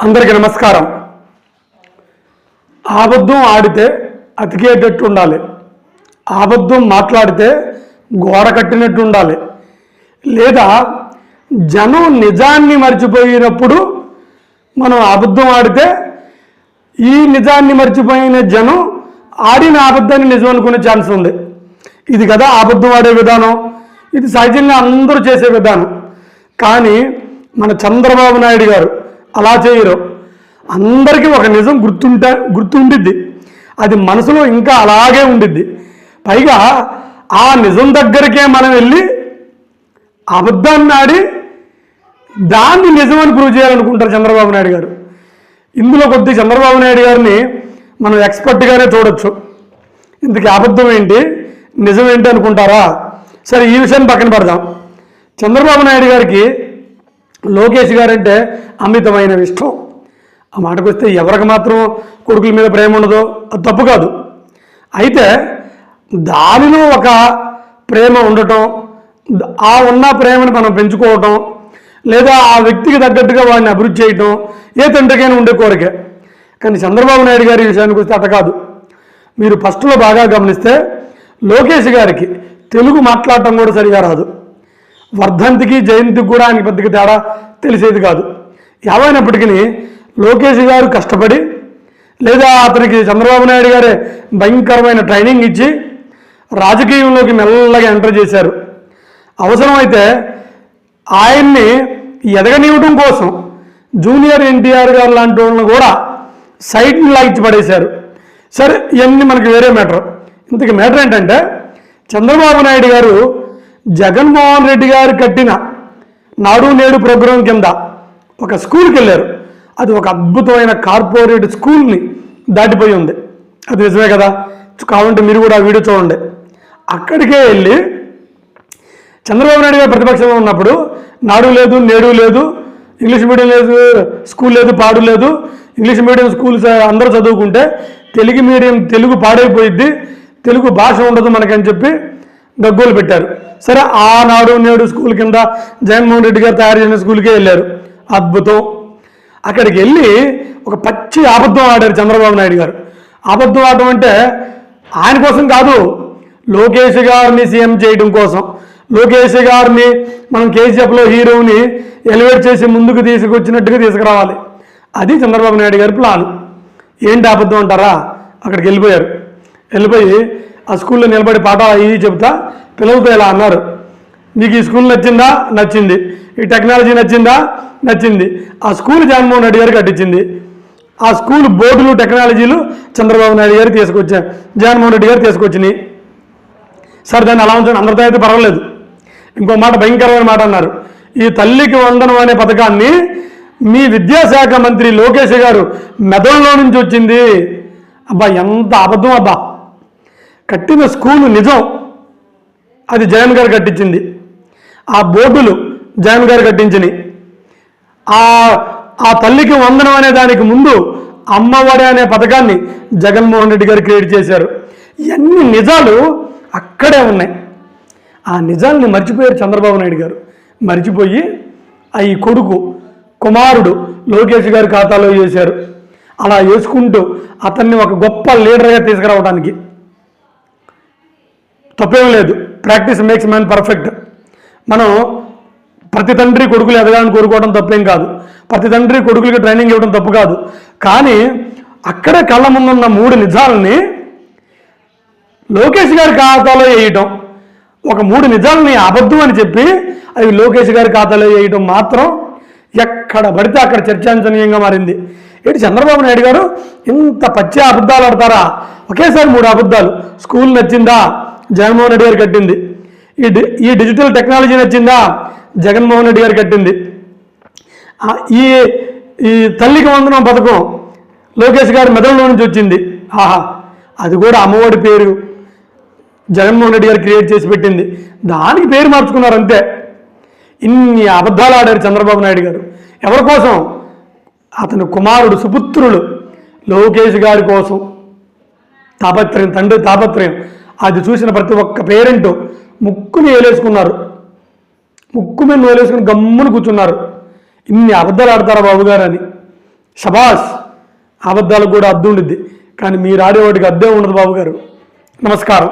అందరికీ నమస్కారం. అబద్ధం ఆడితే అతికేటట్టు ఉండాలి. అబద్ధం మాట్లాడితే గోడ కట్టినట్టు ఉండాలి. లేదా జనం నిజాన్ని మర్చిపోయినప్పుడు మనం అబద్ధం ఆడితే ఈ నిజాన్ని మర్చిపోయిన జనం ఆడిన అబద్ధాన్ని నిజం అనుకునే ఛాన్స్ ఉంది. ఇది కదా అబద్ధం ఆడే విధానం. ఇది సహజంగా అందరూ చేసే విధానం. కానీ మన చంద్రబాబు నాయుడు గారు అలా చేయరు. అందరికీ ఒక నిజం గుర్తుంటే గుర్తుండిద్ది. అది మనసులో ఇంకా అలాగే ఉండిద్ది. పైగా ఆ నిజం దగ్గరికే మనం వెళ్ళి అబద్ధాన్ని ఆడి దాన్ని నిజమని ప్రూవ్ చేయాలనుకుంటారు చంద్రబాబు నాయుడు గారు. ఇందులో కొద్ది చంద్రబాబు నాయుడు గారిని మనం ఎక్స్పర్ట్గానే చూడొచ్చు. ఇందుకు అబద్ధం ఏంటి? నిజం ఏంటి అనుకుంటారా? సరే ఈ విషయాన్ని పక్కన పెడదాం. చంద్రబాబు నాయుడు గారికి లోకేష్ గారంటే అమితమైన ఇష్టం. ఆ మాటకు వస్తే ఎవరికి మాత్రం కొడుకుల మీద ప్రేమ ఉండదో అది తప్పు కాదు. అయితే దానిలో ఒక ప్రేమ ఉండటం ఆ ఉన్న ప్రేమను మనం పెంచుకోవటం లేదా ఆ వ్యక్తికి తగ్గట్టుగా వాడిని అభివృద్ధి చేయటం ఏ తండ్రికైనా ఉండే కోరికే. కానీ చంద్రబాబు నాయుడు గారి విషయానికి వస్తే అట కాదు. మీరు ఫస్ట్లో బాగా గమనిస్తే లోకేష్ గారికి తెలుగు మాట్లాడటం కూడా సరిగా రాదు. వర్ధంతికి జయంతికి కూడా ఆయనకి పెద్దగా తేడా తెలిసేది కాదు. ఏమైనప్పటికీ లోకేష్ గారు కష్టపడి లేదా అతనికి చంద్రబాబు నాయుడు గారే భయంకరమైన ట్రైనింగ్ ఇచ్చి రాజకీయంలోకి మెల్లగా ఎంటర్ చేశారు. అవసరమైతే ఆయన్ని ఎదగనివ్వడం కోసం జూనియర్ ఎన్టీఆర్ గారు లాంటి వాళ్ళని కూడా సైట్ని లాగిచ్చి పడేశారు. సరే ఇవన్నీ మనకి వేరే మ్యాటర్ ఇంతకు మ్యాటర్ ఏంటంటే చంద్రబాబు నాయుడు గారు జగన్మోహన్ రెడ్డి గారు కట్టిన నాడు నేడు ప్రోగ్రాం కింద ఒక స్కూల్కి వెళ్ళారు. అది ఒక అద్భుతమైన కార్పొరేట్ స్కూల్ని దాటిపోయి ఉంది. అది నిజమే కదా? కావాలంటే మీరు కూడా ఆ వీడియో చూడండి. అక్కడికే వెళ్ళి చంద్రబాబు నాయుడు గారు ప్రతిపక్షంలో ఉన్నప్పుడు నాడు లేదు నేడు లేదు ఇంగ్లీష్ మీడియం లేదు స్కూల్ లేదు పాడు లేదు. ఇంగ్లీష్ మీడియం స్కూల్స్ అందరూ చదువుకుంటే తెలుగు మీడియం తెలుగు పాడైపోయిద్ది తెలుగు భాష ఉండదు మనకని చెప్పి గగ్గోలు పెట్టారు. సరే ఆనాడు నేడు స్కూల్ కింద జగన్మోహన్ రెడ్డి గారు తయారు చేసిన స్కూల్కే వెళ్ళారు. అద్భుతం. అక్కడికి వెళ్ళి ఒక పచ్చి అబద్ధం ఆడారు చంద్రబాబు నాయుడు గారు. అబద్ధం ఆడటం అంటే ఆయన కోసం కాదు లోకేష్ గారిని సీఎం చేయడం కోసం. లోకేష్ గారిని మనం కేసీఎఫ్లో హీరోని ఎలివేట్ చేసి ముందుకు తీసుకొచ్చినట్టుగా తీసుకురావాలి. అది చంద్రబాబు నాయుడు గారి ప్లాన్. ఏంటి అబద్ధం అంటారా? అక్కడికి వెళ్ళిపోయారు. వెళ్ళిపోయి ఆ స్కూల్లో నిలబడి పాఠాలు అయ్యి చెప్తా పిల్లలతో ఇలా అన్నారు. మీకు ఈ స్కూల్ నచ్చిందా? నచ్చింది. ఈ టెక్నాలజీ నచ్చిందా? నచ్చింది. ఆ స్కూల్ జగన్మోహన్ రెడ్డి గారు కట్టించింది ఆ స్కూల్ బోర్డులు టెక్నాలజీలు చంద్రబాబు నాయుడు గారు తీసుకొచ్చా జగన్మోహన్ రెడ్డి గారు తీసుకొచ్చినాయి. సరే దాన్ని అలా ఉంచండి అందరితో అయితే పర్వాలేదు. ఇంకో మాట భయంకరమైన మాట అన్నారు. ఈ తల్లికి వందనం అనే పథకాన్ని మీ విద్యాశాఖ మంత్రి లోకేష్ గారు మెదడులో నుంచి వచ్చింది. అబ్బా ఎంత అబద్ధం అబ్బా. కట్టిన స్కూలు నిజం. అది జగన్ గారు కట్టించింది. ఆ బోర్డులు జగన్ గారు కట్టించినాయి. ఆ ఆ తల్లికి వందనం అనే దానికి ముందు అమ్మఒడి అనే పథకాన్ని జగన్మోహన్ రెడ్డి గారు క్రియేట్ చేశారు. ఇవన్నీ నిజాలు అక్కడే ఉన్నాయి. ఆ నిజాల్ని మర్చిపోయారు చంద్రబాబు నాయుడు గారు. మర్చిపోయి ఆ ఈ కొడుకు కుమారుడు లోకేష్ గారి ఖాతాలో వేశారు. అలా వేసుకుంటూ అతన్ని ఒక గొప్ప లీడర్గా తీసుకురావడానికి తప్పేం లేదు. ప్రాక్టీస్ మేక్స్ మ్యాన్ పర్ఫెక్ట్ మనం ప్రతి తండ్రి కొడుకులు ఎదగాలని కోరుకోవడం తప్పేం కాదు. ప్రతి తండ్రి కొడుకులకి ట్రైనింగ్ ఇవ్వడం తప్పు కాదు. కానీ అక్కడే కళ్ళ ముందున్న మూడు నిజాలని లోకేష్ గారి ఖాతాలో వేయటం. ఒక మూడు నిజాలని అబద్ధం అని చెప్పి అవి లోకేష్ గారి ఖాతాలో వేయటం మాత్రం ఎక్కడ పడితే అక్కడ చర్చాంచనీయంగా మారింది. ఏంటి చంద్రబాబు నాయుడు గారు ఇంత పచ్చి అబద్ధాలు ఆడతారా? ఒకేసారి మూడు అబద్ధాలు. స్కూల్ నచ్చిందా? జగన్మోహన్ రెడ్డి గారు కట్టింది. ఈ డి ఈ డిజిటల్ టెక్నాలజీ నచ్చిందా? జగన్మోహన్ రెడ్డి గారు కట్టింది. ఈ ఈ తల్లికి వందనం పథకం లోకేష్ గారి మెదడులో నుంచి వచ్చింది. ఆహా అది కూడా అమ్మఒడి పేరు జగన్మోహన్ రెడ్డి గారు క్రియేట్ చేసి పెట్టింది. దానికి పేరు మార్చుకున్నారు అంతే. ఇన్ని అబద్ధాలు ఆడారు చంద్రబాబు నాయుడు గారు. ఎవరి కోసం? అతని కుమారుడు సుపుత్రులు లోకేష్ గారి కోసం. తాపత్రయం తండ్రి తాపత్రయం. అది చూసిన ప్రతి ఒక్క పేరెంట్ ముక్కుని ఏలేసుకున్నారు ముక్కు మీద నోలేసుకుని గమ్మున కూర్చున్నారు. ఇన్ని అబద్ధాలు ఆడతారా బాబు గారు అని. షబాస్ అబద్ధాలకు కూడా అద్దు ఉండిద్ది. కానీ మీరు ఆడేవాడికి అద్దే ఉండదు బాబు గారు. నమస్కారం.